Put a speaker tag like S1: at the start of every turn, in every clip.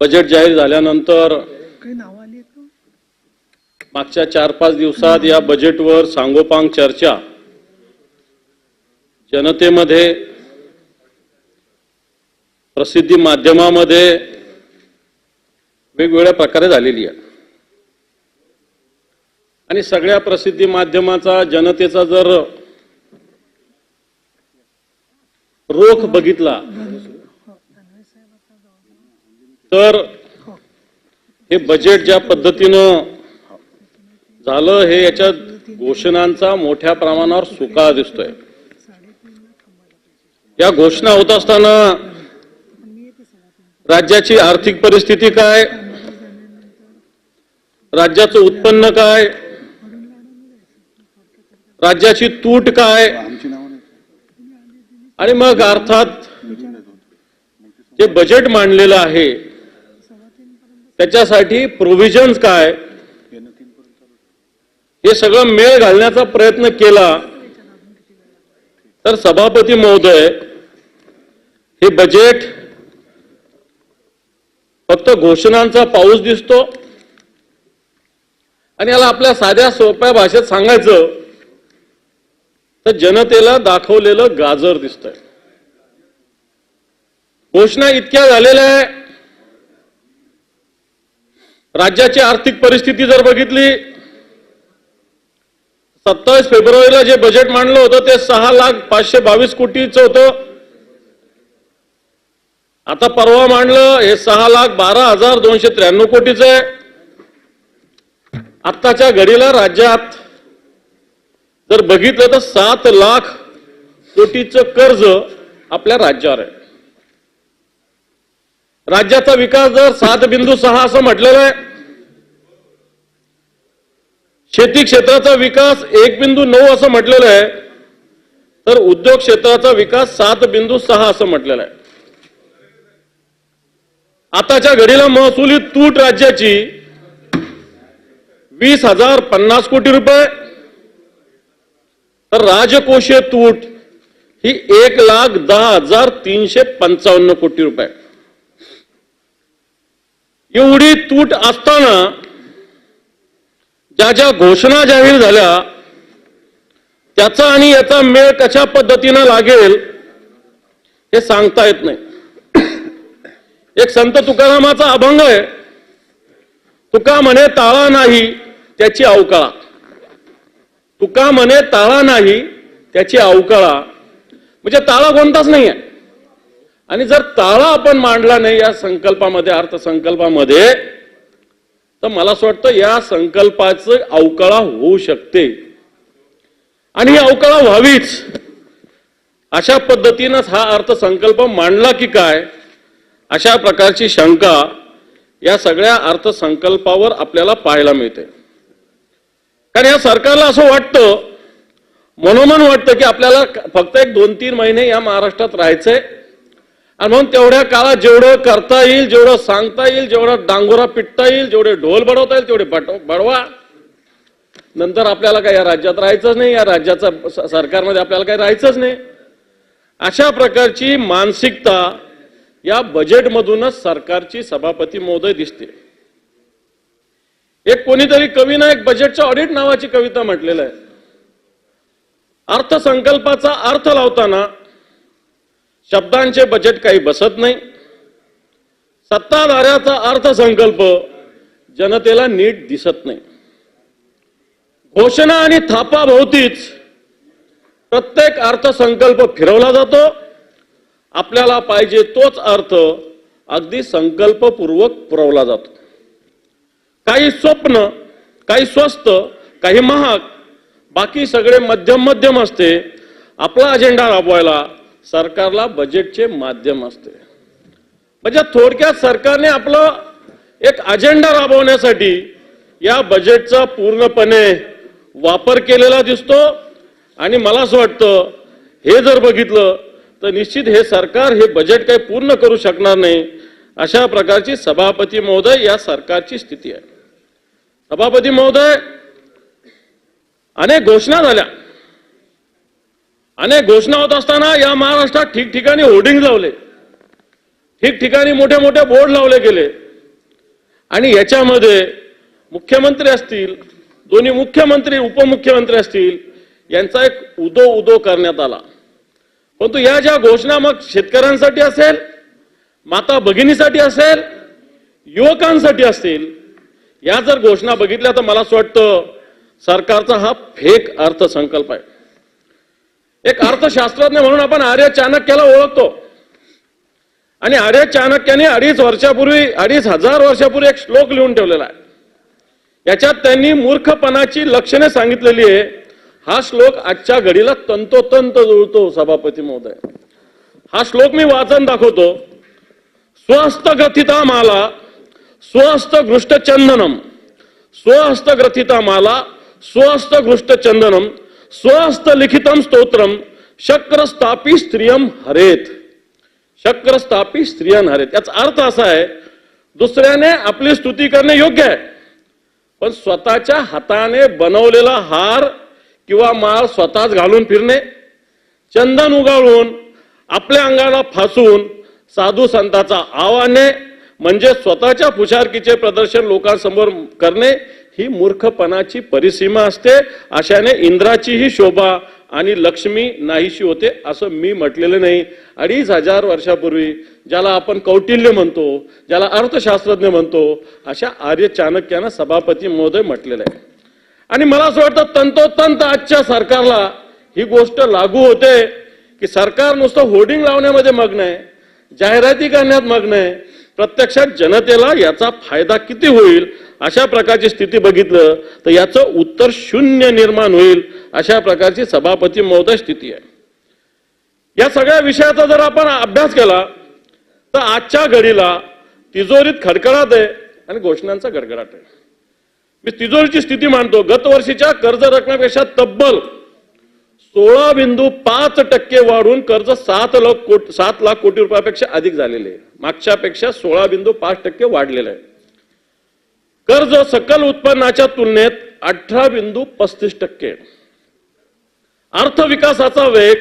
S1: Budget जाहीर झाल्यानंतर? मागच्या चार पाच दिवसात या बजेटवर सांगोपांग चर्चा जनतेमध्ये प्रसिद्धी माध्यमामध्ये वेगवेगळ्या प्रकारे झालेली आहे आणि सगळ्या प्रसिद्धी माध्यमाचा जनतेचा जर रोख बघितला तर हे बजेट ज्या पद्धतीनं झालं हे याच्यात घोषणांचा मोठ्या प्रमाणावर सुकाळ दिसतोय. या घोषणा होत असताना राज्याची आर्थिक परिस्थिती काय? राज्याचं उत्पन्न काय? राज्याची तूट काय? आणि मग अर्थात जे बजेट मांडलेलं आहे त्याच्यासाठी प्रोव्हिजन्स काय? हे सगळं मेळ घालण्याचा प्रयत्न केला. तर सभापती महोदय हे बजेट फक्त घोषणांचा पाऊस दिसतो. आणि याला आपल्या साध्या सोप्या भाषेत सांगायचं तर जनतेला दाखवलेलं गाजर दिसतंय. घोषणा इतक्या झालेल्या आहे राज्याची आर्थिक परिस्थिती जर बघितली सत्तावीस फेब्रुवारीला जे बजेट मांडलं होतं ते सहा लाख पाचशे बावीस कोटीचं होतं. आता परवा मांडलं हे सहा लाख बारा हजार दोनशे त्र्याण्णव कोटीचं आहे. आत्ताच्या घडीला राज्यात जर बघितलं तर सात लाख कोटीचं कर्ज आपल्या राज्यावर आहे. राज्याचा विकास दर सात बिंदू सहा असं म्हटलेलं आहे. शेती क्षेत्राचा विकास एक बिंदू नऊ असं म्हटलेलं आहे तर उद्योग क्षेत्राचा विकास सात बिंदू सहा असं म्हटलेलं आहे. आताच्या घडीला महसुली तूट राज्याची वीस हजार पन्नास कोटी रुपये. तर राजकोषीय तूट ही एक लाख दहा हजार तीनशे पंचावन्न कोटी रुपये. एवढी तूट असताना ज्या ज्या घोषणा जाहीर झाल्या त्याचा आणि याचा मेळ कशा पद्धतीनं लागेल हे सांगता येत नाही. एक संत तुकारामाचा अभंग आहे. तुका म्हणे ताळा नाही त्याची अवकाळा. तुका म्हणे ताळा नाही त्याची अवकाळा. म्हणजे ताळा कोणताच नाही आहे आणि जर ताळा आपण मांडला नाही या संकल्पामध्ये अर्थसंकल्पामध्ये तर मला असं वाटतं या संकल्पाचं अवकाळा होऊ शकते. आणि ही अवकाळा व्हावीच. अशा पद्धतीनंच हा अर्थसंकल्प मांडला की काय? अशा प्रकारची शंका या सगळ्या अर्थसंकल्पावर आपल्याला पाहायला मिळते. कारण या सरकारला असं वाटतं मनोमन वाटतं की आपल्याला फक्त एक दोन तीन महिने या महाराष्ट्रात राहायचंय आणि म्हणून तेवढ्या काळात जेवढं करता येईल जेवढं सांगता येईल जेवढा डांगोरा पिटता येईल जेवढे ढोल बडवता येईल तेवढे बट- बडवा. नंतर आपल्याला काही या राज्यात राहायचंच नाही या राज्याचा सरकारमध्ये आपल्याला काही राहायचंच नाही. अशा प्रकारची मानसिकता या बजेटमधूनच सरकारची सभापती महोदय दिसते. एक कोणीतरी कवीनं एक बजेटच्या ऑडिट नावाची कविता म्हटलेलं आहे. अर्थसंकल्पाचा अर्थ लावताना शब्दांचे बजेट काही बसत नाही. सत्ताधाऱ्याचा अर्थसंकल्प जनतेला नीट दिसत नाही. घोषणा आणि थापाभोवतीच प्रत्येक अर्थसंकल्प फिरवला जातो. आपल्याला पाहिजे तोच अर्थ अगदी संकल्पपूर्वक पुरवला जातो. काही स्वप्न काही स्वस्त काही महाग बाकी सगळे मध्यम मध्यम असते. आपला अजेंडा राबवायला सरकारला बजेटचे माध्यम असते. म्हणजे थोडक्यात सरकारने आपलं एक अजेंडा राबवण्यासाठी या बजेटचा पूर्णपणे वापर केलेला दिसतो. आणि मला असं वाटतं हे जर बघितलं तर निश्चित हे सरकार हे बजेट काही पूर्ण करू शकणार नाही अशा प्रकारची सभापती महोदय या सरकारची स्थिती आहे. सभापती महोदय अनेक घोषणा झाल्या. अनेक घोषणा होत असताना या महाराष्ट्रात ठिकठिकाणी होर्डिंग लावले. ठिकठिकाणी मोठे मोठे बोर्ड लावले गेले. आणि याच्यामध्ये मुख्यमंत्री असतील दोन्ही मुख्यमंत्री उपमुख्यमंत्री असतील यांचा एक उदो उदो करण्यात आला. परंतु या ज्या घोषणा मग शेतकऱ्यांसाठी असेल माता भगिनीसाठी असेल युवकांसाठी असतील या जर घोषणा बघितल्या तर मला असं वाटतं सरकारचा हा फेक अर्थसंकल्प आहे. एक अर्थशास्त्रज्ञ म्हणून आपण आर्य चाणक्याला ओळखतो. आणि आर्य चाणक्याने अडीच वर्षापूर्वी अडीच हजार वर्षापूर्वी एक श्लोक लिहून ठेवलेला आहे. याच्यात त्यांनी मूर्खपणाची लक्षणे सांगितलेली आहे. हा श्लोक आजच्या घडीला तंतोतंत जुळतो सभापती महोदय. हा श्लोक मी वाचन दाखवतो. स्वहस्त ग्रथिता माला स्वहस्त घृष्टचंदनम. चंदनम ग्रथिता माला स्वस्त घृष्टचंदनम. चंदनम स्वहस्त लिखितम स्तोत्रम शक्र स्थापी स्त्रियम हरेत। शक्र स्थापी स्त्रियन हरेत। याचा अर्थ असा आहे दुसऱ्याने आपली स्तुती करणे योग्य आहे पण स्वतःच्या हाताने बनवलेला हार किंवा माळ स्वतःच घालून फिरणे चंदन उगाळून आपल्या अंगाला फासून साधू संताचा आवाने म्हणजे स्वतःच्या फुशारकीचे प्रदर्शन लोकांसमोर करणे ही मूर्खपणाची परिसीमा असते. अशाने इंद्राचीही शोभा आणि लक्ष्मी नाहीशी होते असं मी म्हटलेलं नाही. अडीच हजार वर्षापूर्वी ज्याला आपण कौटिल्य म्हणतो ज्याला अर्थशास्त्रज्ञ म्हणतो अशा आर्य चाणक्यानं सभापती महोदय म्हटलेलं आहे. आणि मला असं वाटतं तंतोतंत आजच्या सरकारला ही गोष्ट लागू होते की सरकार नुसतं होर्डिंग लावण्यामध्ये मग्न आहे जाहिराती करण्यात मग्न आहे. प्रत्यक्षात जनतेला याचा फायदा किती होईल अशा प्रकारची स्थिती बघितलं तर याचं उत्तर शून्य निर्माण होईल अशा प्रकारची सभापती महोदय स्थिती आहे. या सगळ्या विषयाचा जर आपण अभ्यास केला तर आजच्या घडीला तिजोरीत खडखडाट आहे आणि घोषणांचा गडगडाट आहे. मी तिजोरीची स्थिती मांडतो. गतवर्षीच्या कर्ज रकमेपेक्षा तब्बल सोळा बिंदू पाच टक्के वाढून कर्ज सात लाख कोटी सात लाख कोटी रुपयापेक्षा अधिक झालेले आहे. मागच्यापेक्षा सोळा बिंदू पाच टक्के वाढलेलं आहे. कर्ज सकल उत्पन्नाच्या तुलनेत अठरा बिंदू पस्तीस टक्के. अर्थविकासाचा वेग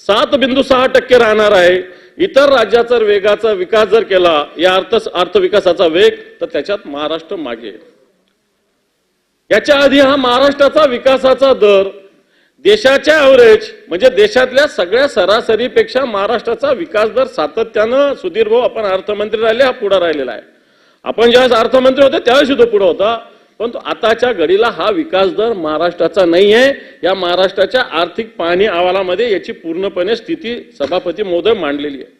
S1: सात बिंदू सहा टक्के राहणार आहे. इतर राज्याचा वेगाचा विकास जर केला या अर्थ अर्थविकासाचा वेग तर त्याच्यात महाराष्ट्र मागे. याच्या आधी हा महाराष्ट्राचा विकासाचा दर देशाच्या ॲव्हरेज म्हणजे देशातल्या सगळ्या सरासरीपेक्षा महाराष्ट्राचा विकास दर सातत्यानं सुधीर भाऊ आपण अर्थमंत्री राहिले हा पुढे राहिलेला आहे. आपण ज्यावेळेस अर्थमंत्री होते त्यावेळेस तो पुढे होता. परंतु आताच्या घडीला हा विकास दर महाराष्ट्राचा नाही आहे या महाराष्ट्राच्या आर्थिक पाहणी अहवालामध्ये याची पूर्णपणे स्थिती सभापती मोदय मांडलेली आहे.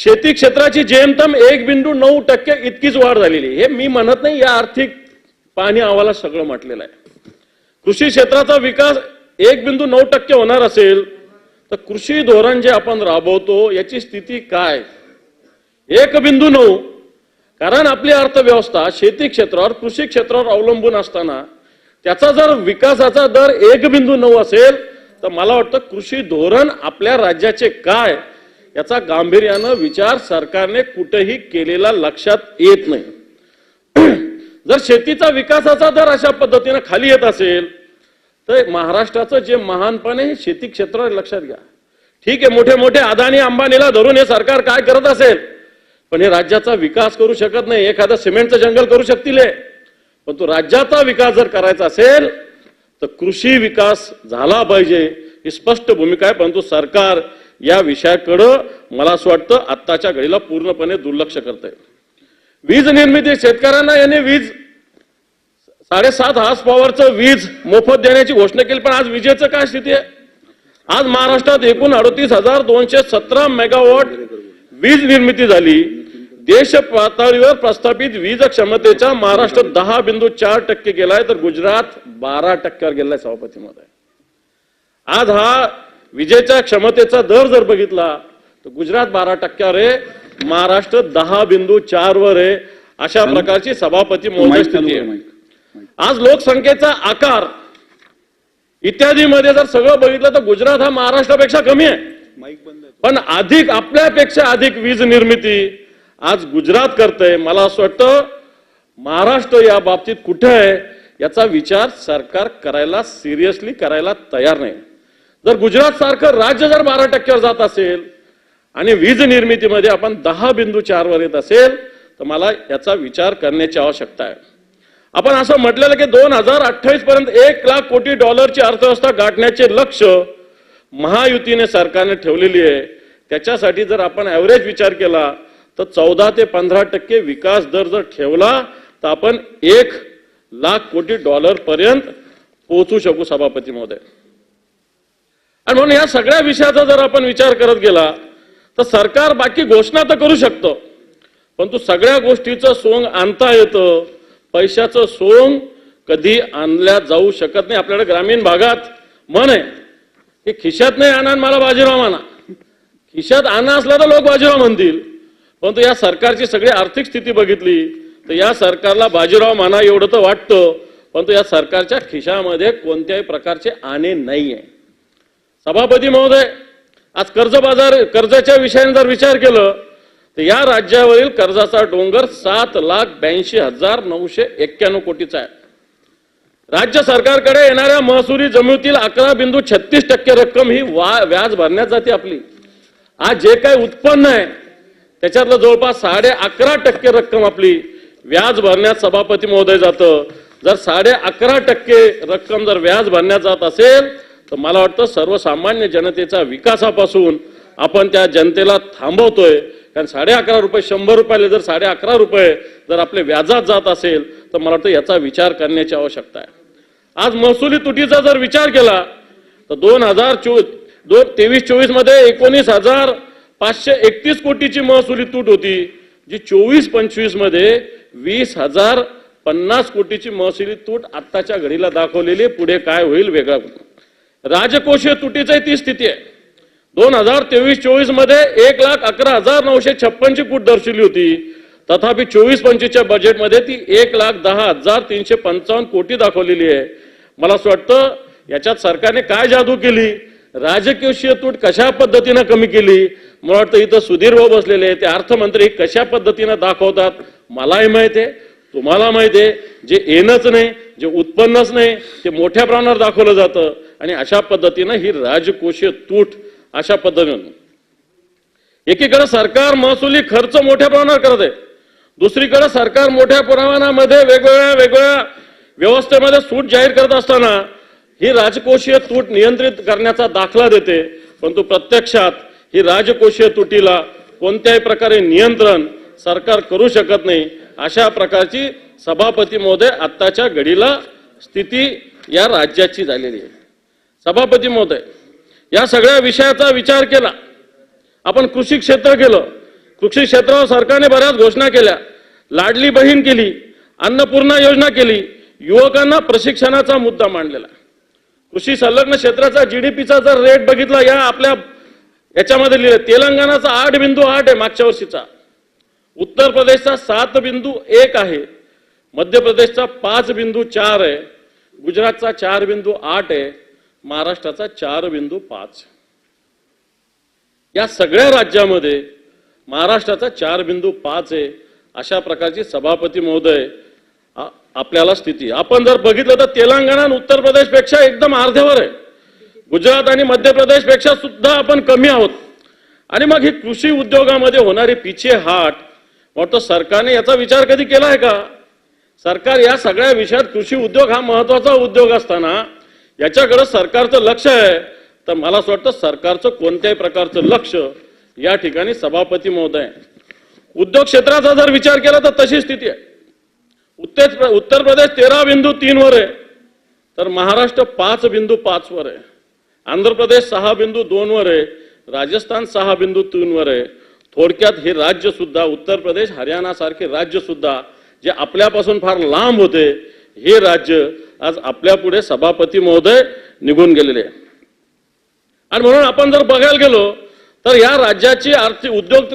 S1: शेती क्षेत्राची जेमतम एक बिंदू नऊ टक्के इतकीच वाढ झालेली आहे. हे मी म्हणत नाही या आर्थिक पाहणी अहवालात सगळं म्हटलेलं आहे. कृषी क्षेत्राचा विकास एक बिंदू नऊ टक्के होणार असेल तर कृषी धोरण जे आपण राबवतो याची स्थिती काय? एक बिंदू नऊ कारण आपली अर्थव्यवस्था शेती क्षेत्रावर कृषी क्षेत्रावर अवलंबून असताना त्याचा जर विकासाचा दर एक बिंदू नऊ असेल तर मला वाटतं कृषी धोरण आपल्या राज्याचे काय याचा गांभीर्यानं विचार सरकारने कुठेही केलेला लक्षात येत नाही. जर शेतीचा विकासाचा दर अशा पद्धतीनं खाली येत असेल तर महाराष्ट्राचं जे महानपण आहे हे शेती क्षेत्रावर लक्षात घ्या. ठीक आहे मोठे मोठे अदानी अंबानीला धरून हे सरकार काय करत असेल? पण हे राज्याचा विकास करू शकत नाही. एखादं सिमेंटचं जंगल करू शकतील पण तो राज्याचा विकास जर करायचा असेल तर कृषी विकास झाला पाहिजे ही स्पष्ट भूमिका आहे. परंतु सरकार या विषयाकडं मला असं वाटतं आत्ताच्या घडीला पूर्णपणे दुर्लक्ष करत आहे वीज निर्मिती शेतकऱ्यांना यांनी वीज साडेसात हार्स पॉवरचं वीज मोफत देण्याची घोषणा केली पण आज विजेचं काय स्थिती आहे? आज महाराष्ट्रात एकूण अडतीस हजार दोनशे सतरा मेगावॉट वीज निर्मिती झाली. देश पातळीवर प्रस्थापित वीज क्षमतेचा महाराष्ट्र दहा बिंदू चार टक्के गेलाय तर गुजरात बारा टक्क्यावर गेलाय सभापती मध्ये आज हा विजेच्या क्षमतेचा दर जर बघितला तर गुजरात बारा टक्क्यावर आहे महाराष्ट्र दहा बिंदू चार वर आहे अशा प्रकारची सभापती महोदय स्थिती आहे. आज लोकसंख्येचा आकार इत्यादी मध्ये जर सगळं बघितलं तर गुजरात हा महाराष्ट्रापेक्षा कमी आहे. पण अधिक आपल्यापेक्षा अधिक वीज निर्मिती आज गुजरात करतंय. मला असं वाटतं महाराष्ट्र या बाबतीत कुठे आहे याचा विचार सरकार करायला सिरियसली करायला तयार नाही. जर गुजरात सारखं राज्य जर बारा टक्क्यावर जात असेल आणि वीज निर्मितीमध्ये आपण दहा बिंदू चार वर येत असेल तर मला याचा विचार करण्याची आवश्यकता आहे. आपण असं म्हटलेलं की दोन हजार अठ्ठावीस पर्यंत एक लाख कोटी डॉलरची अर्थव्यवस्था गाठण्याचे लक्ष महायुतीने सरकारने ठेवलेली आहे. त्याच्यासाठी जर आपण ॲव्हरेज विचार केला तर चौदा ते पंधरा टक्के विकास दर जर ठेवला तर आपण एक लाख कोटी डॉलर पर्यंत पोहोचू शकू सभापती महोदय. आणि म्हणून या सगळ्या विषयाचा जर आपण विचार करत गेला तर सरकार बाकी घोषणा तर करू शकतं परंतु सगळ्या गोष्टीचं सोंग आणता येतं. पैशाचं सोंग कधी आणल्या जाऊ शकत नाही. आपल्याकडे ग्रामीण भागात म्हण आहे की खिशात नाही आणा आणि मला बाजीराव आणा खिशात आणा असला तर लोक बाजीराव म्हणतील. परंतु या सरकारची सगळी आर्थिक स्थिती बघितली तर या सरकारला बाजीराव म्हणा एवढं तर वाटतं परंतु या सरकारच्या खिशामध्ये कोणत्याही प्रकारचे आणे नाही आहे सभापती महोदय आज कर्ज बाजार कर्जाच्या विषयाने जर विचार केलं तर या राज्यावरील कर्जाचा डोंगर सात लाख ब्याऐंशी हजार नऊशे एक्क्याण्णव कोटीचा आहे. राज्य सरकारकडे येणाऱ्या महसुली जमिनीतील अकरा बिंदू छत्तीस टक्के रक्कम ही वा व्याज भरण्यात जाते आपली. आज जे काही उत्पन्न आहे त्याच्यातलं जवळपास साडे अकरा टक्के रक्कम आपली व्याज भरण्यात सभापती महोदय जातं. जर साडे अकरा टक्के रक्कम जर व्याज भरण्यात जात असेल तर मला वाटतं सर्वसामान्य जनतेचा विकासापासून आपण त्या जनतेला थांबवतोय. कारण साडे अकरा रुपये शंभर रुपयाला जर साडे अकरा रुपये जर आपले व्याजात जात असेल तर मला वाटतं याचा विचार करण्याची आवश्यकता आहे. आज महसुली तुटीचा जर विचार केला तर दोन हजार चोवीस दोन तेवीस चोवीसमध्ये एकोणीस हजार पाचशे एकतीस कोटीची महसुली तूट होती जी चोवीस पंचवीसमध्ये वीस हजार पन्नास कोटीची महसुली तूट आत्ताच्या घडीला दाखवलेली पुढे काय होईल वेगळा राजकोषीय तुटीची ती स्थिती आहे. दोन हजार तेवीस चोवीसमध्ये एक लाख अकरा हजार नऊशे छप्पनची कूट दर्शवली होती. तथापि चोवीस पंचवीसच्या बजेटमध्ये ती एक लाख दहा हजार तीनशे पंचावन्न कोटी दाखवलेली आहे. मला असं वाटतं याच्यात सरकारने काय जादू केली? राजकीय तूट कशा पद्धतीनं कमी केली? मला वाटतं इथं सुधीर भाऊ बसलेले ते अर्थमंत्री कशा पद्धतीनं दाखवतात मलाही माहिती आहे. तुम्हाला माहिती आहे जे येणंच नाही जे उत्पन्नच नाही ते मोठ्या प्रमाणावर दाखवलं जातं. आणि अशा पद्धतीनं ही राजकोषीय तूट अशा पद्धतीनं. एकीकडे सरकार महसुली खर्च मोठ्या प्रमाणावर करत आहे. दुसरीकडे सरकार मोठ्या प्रमाणामध्ये वेगवेगळ्या वेगवेगळ्या व्यवस्थेमध्ये सूट जाहीर करत असताना ही राजकोषीय तूट नियंत्रित करण्याचा दाखला देते परंतु प्रत्यक्षात ही राजकोषीय तुटीला कोणत्याही प्रकारे नियंत्रण सरकार करू शकत नाही अशा प्रकारची सभापती महोदय आत्ताच्या घडीला स्थिती या राज्याची झालेली आहे. सभापती महोदय या सगळ्या विषयाचा विचार केला आपण कृषी क्षेत्र केलं कृषी क्षेत्रावर सरकारने बऱ्याच घोषणा केल्या लाडली बहीण केली अन्नपूर्णा योजना केली युवकांना प्रशिक्षणाचा मुद्दा मांडलेला. कृषी संलग्न क्षेत्राचा जीडीपीचा जर रेट बघितला या आपल्या याच्यामध्ये लिहिलं तेलंगणाचा आठ बिंदू आठ आहे मागच्या वर्षीचा. उत्तर प्रदेशचा सात बिंदू एक आहे. मध्य प्रदेशचा पाच बिंदू चार आहे. गुजरातचा चार बिंदू आठ आहे. महाराष्ट्राचा चार बिंदू पाच या सगळ्या राज्यामध्ये महाराष्ट्राचा चार बिंदू पाच आहे. अशा प्रकारची सभापती महोदय आपल्याला स्थिती. आपण जर बघितलं तर तेलंगणा आणि उत्तर प्रदेशपेक्षा एकदम अर्ध्यावर आहे. गुजरात आणि मध्य प्रदेशपेक्षा सुद्धा आपण कमी आहोत. आणि मग ही कृषी उद्योगामध्ये होणारी पिछे हाट वाटतं सरकारने याचा विचार कधी केला आहे का? सरकार या सगळ्या विषयात कृषी उद्योग हा महत्त्वाचा उद्योग असताना याच्याकडे सरकारचं लक्ष आहे. तर मला असं वाटतं सरकारचं कोणत्याही प्रकारचं लक्ष या ठिकाणी सभापती महोदय. उद्योग क्षेत्राचा जर विचार केला तर तशी स्थिती आहे. उत्तर उत्तर प्रदेश तेरा बिंदू तीनवर आहे. तर महाराष्ट्र पाच बिंदू पाचवर आहे. आंध्र प्रदेश सहा बिंदू दोनवर आहे. राजस्थान सहा बिंदू तीनवर आहे. थोडक्यात हे राज्य सुद्धा उत्तर प्रदेश हरियाणा सारखे राज्य सुद्धा जे आपल्यापासून फार लांब होते हे राज्य आज आपल्या पुढे सभापती महोदय निघून गेलेले आहे आणि म्हणून आपण जर बघायला गेलो तर या राज्याची आर्थिक उद्योग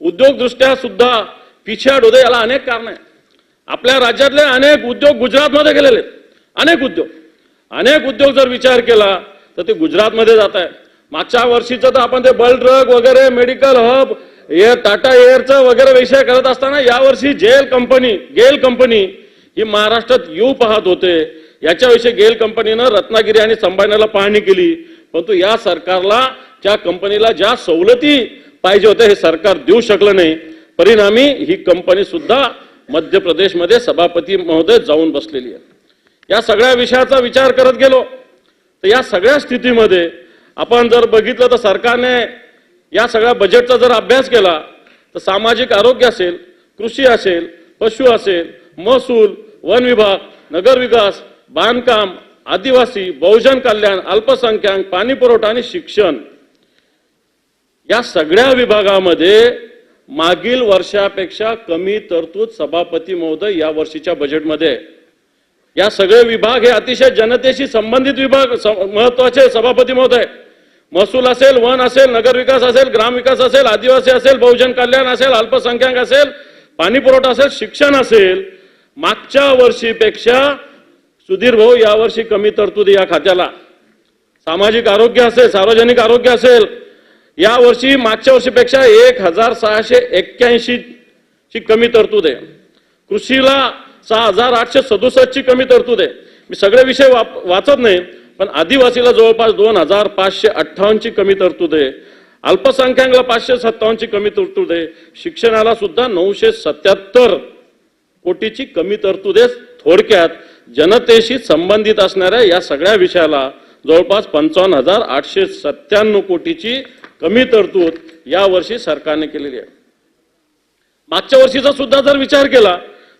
S1: उद्योगदृष्ट्या सुद्धा पिछाड होते याला अनेक कारण आहे आपल्या राज्यातले अनेक उद्योग गुजरातमध्ये गेलेले अनेक उद्योग. अनेक उद्योग जर विचार केला तर ते गुजरातमध्ये जात आहे मागच्या वर्षीचं तर आपण ते बल ट्रक वगैरे मेडिकल हब एअर टाटा एअरचं वगैरे विषय करत असताना यावर्षी जेल कंपनी गेल कंपनी ही महाराष्ट्रात येऊ पाहत होते. याच्याविषयी गेल कंपनीनं रत्नागिरी आणि संभाजीनगरला पाहणी केली. परंतु या सरकारला त्या कंपनीला ज्या सवलती पाहिजे होत्या हे सरकार देऊ शकलं नाही. परिणामी ही कंपनी सुद्धा मध्य प्रदेशमध्ये सभापती महोदय जाऊन बसलेली आहे या सगळ्या विषयाचा विचार करत गेलो तर या सगळ्या स्थितीमध्ये आपण जर बघितलं तर सरकारने या सगळ्या बजेटचा जर अभ्यास केला तर सामाजिक आरोग्य असेल कृषी असेल पशु असेल महसूल वन विभाग नगर विकास बांधकाम आदिवासी बहुजन कल्याण अल्पसंख्याक पाणी पुरवठा आणि शिक्षण या सगळ्या विभागामध्ये मागील वर्षापेक्षा कमी तरतूद सभापती महोदय या वर्षीच्या बजेटमध्ये या सगळे विभाग हे अतिशय जनतेशी संबंधित विभाग स- महत्त्वाचे सभापती महोदय. महसूल असेल वन असेल नगरविकास असेल ग्रामविकास असेल आदिवासी असेल बहुजन कल्याण असेल अल्पसंख्याक असेल पाणी पुरवठा असेल शिक्षण असेल मागच्या वर्षीपेक्षा सुधीर भाऊ यावर्षी कमी तरतुदी या खात्याला. सामाजिक आरोग्य असेल सार्वजनिक आरोग्य असेल या वर्षी मागच्या वर्षीपेक्षा एक हजार सहाशे एक्क्याऐंशी ची कमी तरतूद आहे. कृषीला सहा हजार आठशे सदुसष्ट ची कमी तरतूद आहे. मी सगळे विषय वाप- वाचत नाही पण आदिवासीला जवळपास दोन हजार पाचशे अठ्ठावन्नची कमी तरतूद आहे. अल्पसंख्याकला पाचशे सत्तावन्नची कमी तरतूद आहे. शिक्षणाला सुद्धा नऊशे सत्याहत्तर कोटीची कमी तरतूद आहे. थोडक्यात जनतेशी संबंधित असणाऱ्या या सगळ्या विषयाला जवळपास पंचावन्न हजार आठशे सत्त्याण्णव कोटीची कमी तरतूद या वर्षी सरकारने केलेली आहे. मागच्या वर्षीचा सुद्धा जर विचार केला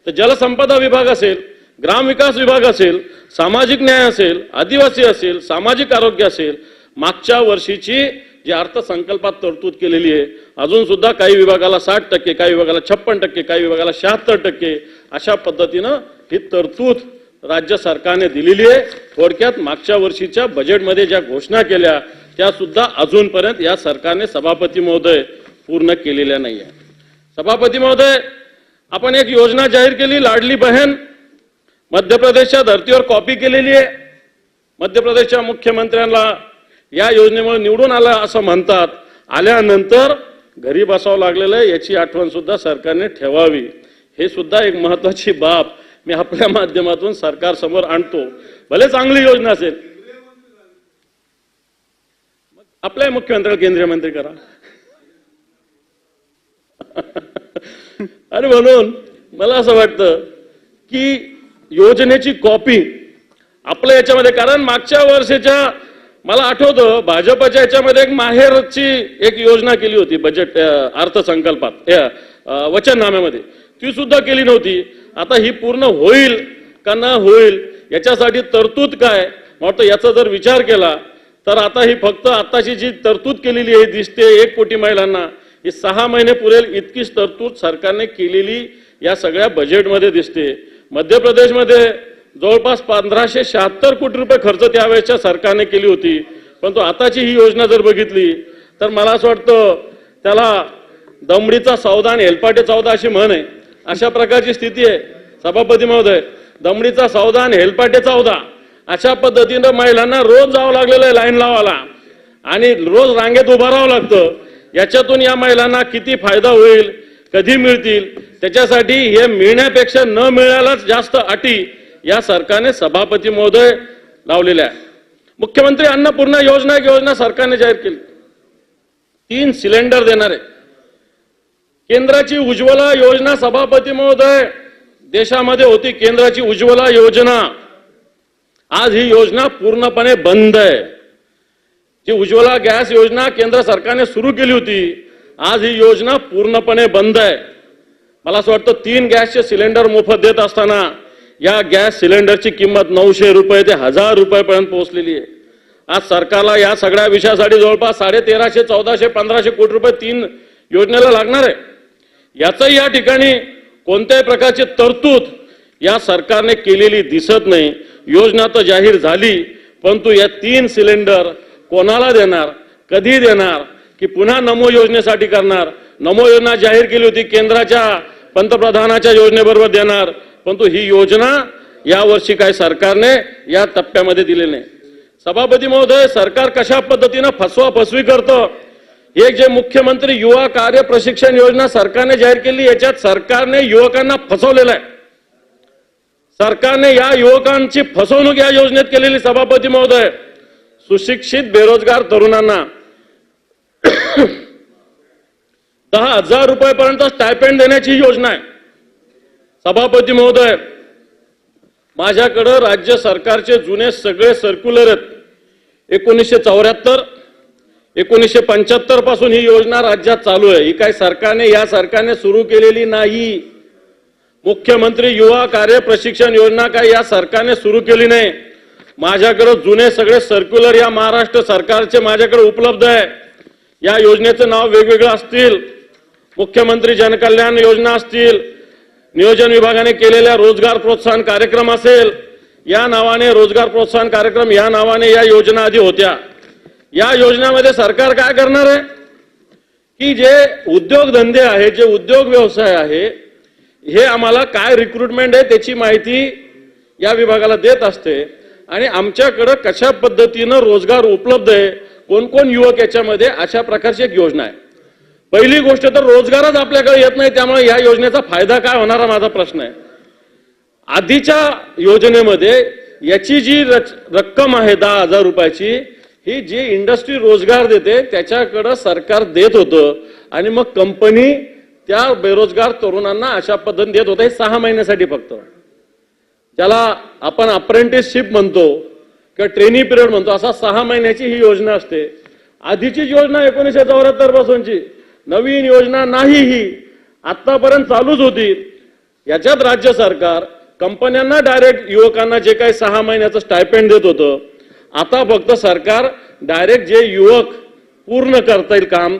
S1: तर जलसंपदा विभाग असेल ग्रामविकास विभाग असेल सामाजिक न्याय असेल आदिवासी असेल सामाजिक आरोग्य असेल मागच्या वर्षीची जी अर्थसंकल्पात तरतूद केलेली आहे अजून सुद्धा काही विभागाला साठ टक्के काही विभागाला छप्पन टक्के काही विभागाला शहात्तर टक्के अशा पद्धतीनं ही तरतूद राज्य सरकारने दिलेली आहे. थोडक्यात मागच्या वर्षीच्या बजेटमध्ये ज्या घोषणा केल्या त्या सुद्धा अजूनपर्यंत या सरकारने सभापती महोदय पूर्ण केलेल्या नाही आहे सभापती महोदय आपण एक योजना जाहीर केली लाडली बहन मध्य प्रदेशच्या धर्तीवर कॉपी केलेली आहे. मध्य प्रदेशच्या मुख्यमंत्र्यांना या योजनेमुळे निवडून आला असं म्हणतात. आल्यानंतर घरी बसावं लागलेलं आहे याची आठवण सुद्धा सरकारने ठेवावी. हे सुद्धा एक महत्वाची बाब मी आपल्या माध्यमातून सरकारसमोर आणतो. भले चांगली योजना असेल मग आपल्या मुख्यमंत्र्याला केंद्रीय मंत्री करा आणि म्हणून मला असं वाटतं की योजनेची कॉपी आपल्या याच्यामध्ये कारण मागच्या वर्षीच्या मला आठवतं भाजपच्या याच्यामध्ये एक माहेरची एक योजना केली होती बजेट अर्थसंकल्पात वचननाम्यामध्ये ती सुद्धा केली नव्हती आता ही पूर्ण होईल का न होईल याच्यासाठी तरतूद काय वाटतं याचा जर विचार केला तर आता ही फक्त आताची जी तरतूद केलेली आहे दिसते एक कोटी महिलांना ही सहा महिने पुरेल इतकीच तरतूद सरकारने केलेली या सगळ्या बजेटमध्ये दिसते. मध्य प्रदेशमध्ये जवळपास पंधराशे शहात्तर कोटी रुपये खर्च त्यावेळेच्या सरकारने केली होती. परंतु आताची ही योजना जर बघितली तर मला असं वाटतं त्याला दमडीचा सौदा आणि हेलपाटे चौदा अशी म्हण आहे. अशा प्रकारची स्थिती आहे. सभापती महोदय दमडीचा सौदा आणि हेलपाटे चौदा. अशा पद्धतीनं महिलांना रोज जावं लागलेलं आहे लाईन लावायला. आणि रोज रांगेत उभं राहावं लागतं. याच्यातून या महिलांना किती फायदा होईल कधी मिळतील? त्याच्यासाठी हे मिळण्यापेक्षा न मिळायलाच जास्त अटी या सरकारने सभापती महोदय लावलेल्या आहे मुख्यमंत्री अन्नपूर्णा योजना एक योजना सरकारने जाहीर केली. तीन सिलेंडर देणार आहे. केंद्राची उज्ज्वला योजना सभापती महोदय देशामध्ये होती. केंद्राची उज्ज्वला योजना. आज ही योजना पूर्णपणे बंद आहे. जी उज्ज्वला गॅस योजना केंद्र सरकारने सुरू केली होती आज ही योजना पूर्णपणे बंद आहे. मला असं वाटतं तीन गॅसचे सिलेंडर मोफत देत असताना या गॅस सिलेंडरची किंमत नऊशे रुपये ते हजार रुपयेपर्यंत पोहोचलेली आहे. आज सरकारला या सगळ्या विषयासाठी जवळपास साडे तेराशे चौदाशे पंधराशे कोटी रुपये तीन योजनेला लागणार आहे. याचंही या ठिकाणी कोणत्याही प्रकारची तरतूद या सरकारने केलेली दिसत नाही. योजना तर जाहीर झाली परंतु या तीन सिलेंडर कोणाला देणार कधी देणार की पुन्हा नमो योजनेसाठी करणार? नमो योजना जाहीर केली होती केंद्राच्या पंतप्रधानाच्या योजनेबरोबर देणार. परंतु ही योजना यावर्षी काय सरकारने या टप्प्यामध्ये दिलेली नाही. सभापती महोदय सरकार कशा पद्धतीनं फसवा फसवी करतं? एक जे मुख्यमंत्री युवा कार्य प्रशिक्षण योजना सरकारने जाहीर केली याच्यात सरकारने युवकांना फसवलेलं आहे. सरकारने या युवकांची फसवणूक या योजनेत केलेली सभापती महोदय सुशिक्षित बेरोजगार तरुणांना दहा हजार रुपयापर्यंत स्टायपेंड देण्याची ही योजना आहे. सभापती महोदय माझ्याकडं राज्य सरकारचे जुने सगळे सर्क्युलर आहेत. एकोणीसशे चौऱ्याहत्तर एकोणीसशे पंच्याहत्तरपासून ही योजना राज्यात चालू आहे. ही काय सरकारने या सरकारने सुरू केलेली नाही. मुख्यमंत्री युवा कार्य प्रशिक्षण योजना काय या सरकारने सुरू केली नाही? माझ्याकडे जुने सगळे सर्क्युलर या महाराष्ट्र सरकारचे माझ्याकडे उपलब्ध आहे. या योजनेचं नाव वेगवेगळं असतील. मुख्यमंत्री जनकल्याण योजना असतील. नियोजन विभागाने केलेल्या रोजगार प्रोत्साहन कार्यक्रम असेल. या नावाने रोजगार प्रोत्साहन कार्यक्रम या नावाने या योजना आधी होत्या. या योजनामध्ये सरकार काय करणार आहे? की जे उद्योगधंदे आहे जे उद्योग व्यवसाय आहे हे आम्हाला काय रिक्रुटमेंट आहे त्याची माहिती या विभागाला देत असते. आणि आमच्याकडं कशा पद्धतीनं रोजगार उपलब्ध आहे कोण कोण युवक याच्यामध्ये अशा प्रकारची एक योजना आहे. पहिली गोष्ट तर रोजगारच आपल्याकडे येत नाही त्यामुळे या योजनेचा फायदा काय होणार हा माझा प्रश्न आहे. आधीच्या योजनेमध्ये याची जी रच- रक्कम आहे दहा हजार रुपयाची ही जी इंडस्ट्री रोजगार देते त्याच्याकडं सरकार देत होतं. आणि मग कंपनी त्या बेरोजगार तरुणांना अशा पद्धतीने देत होतं हे सहा महिन्यासाठी फक्त. ज्याला आपण अप्रेंटिसशिप म्हणतो किंवा ट्रेनिंग पिरियड म्हणतो असा सहा महिन्याची ही योजना असते. आधीची योजना एकोणीसशे चौऱ्याहत्तर पासूनची. नवीन योजना नाही ही. आतापर्यंत चालूच होती. याच्यात राज्य सरकार कंपन्यांना डायरेक्ट युवकांना जे काही सहा महिन्याचं स्टायपेंड देत होतं आता फक्त सरकार डायरेक्ट जे युवक पूर्ण करता येईल काम